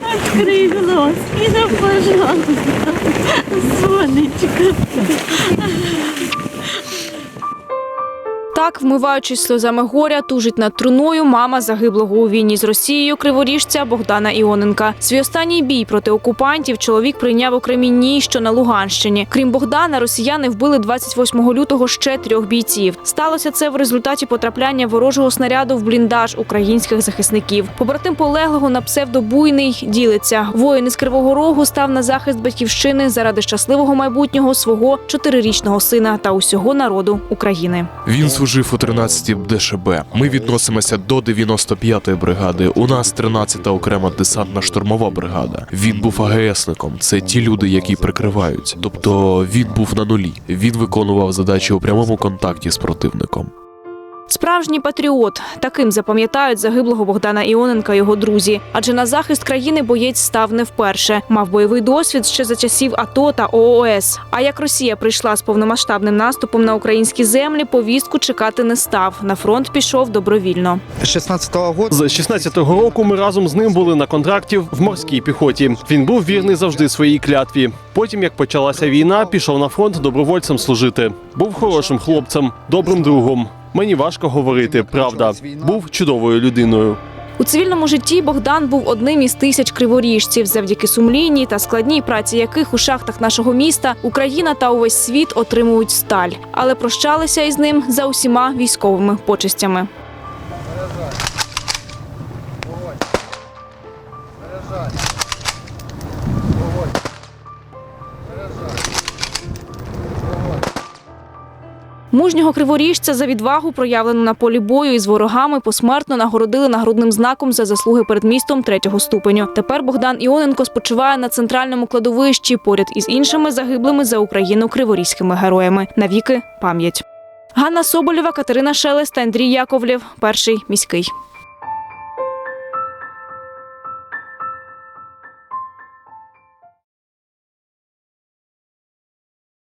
Открой И да, пожалуйста, сонечко. Так, вмиваючись сльозами горя, тужить над труною мама загиблого у війні з Росією криворіжця Богдана Іоненка. Свій останній бій проти окупантів чоловік прийняв у Кремінній, що на Луганщині. Крім Богдана, росіяни вбили 28 лютого ще трьох бійців. Сталося це в результаті потрапляння ворожого снаряду в бліндаж українських захисників. Побратим полеглого на псевдобуйний ділиться. Воїн із Кривого Рогу став на захист батьківщини заради щасливого майбутнього свого чотирирічного сина та усього народу України. Він служив у 13-й ДШБ. Ми відносимося до 95-ї бригади. У нас 13-та окрема десантна штурмова бригада. Він був АГСником. Це ті люди, які прикривають. Тобто він був на нулі. Він виконував задачі у прямому контакті з противником. Справжній патріот таким запам'ятають загиблого Богдана Іоненка його друзі. Адже на захист країни боєць став не вперше. Мав бойовий досвід ще за часів АТО та ООС. А як Росія прийшла з повномасштабним наступом на українські землі, повістку чекати не став. На фронт пішов добровільно. З 16-го року З 16-го року ми разом з ним були на контракті в морській піхоті. Він був вірний завжди своїй клятві. Потім, як почалася війна, пішов на фронт добровольцем служити. Був хорошим хлопцем, добрим другом. Мені важко говорити, правда. Був чудовою людиною. У цивільному житті Богдан був одним із тисяч криворіжців, завдяки сумлінній та складній праці яких у шахтах нашого міста Україна та увесь світ отримують сталь, але прощалися із ним за усіма військовими почестями. Мужнього криворіжця за відвагу, проявлену на полі бою із ворогами, посмертно нагородили нагрудним знаком за заслуги перед містом третього ступеню. Тепер Богдан Іоненко спочиває на центральному кладовищі поряд із іншими загиблими за Україну криворізькими героями. Навіки пам'ять. Ганна Соболєва, Катерина Шелест, Андрій Яковлєв. Перший міський.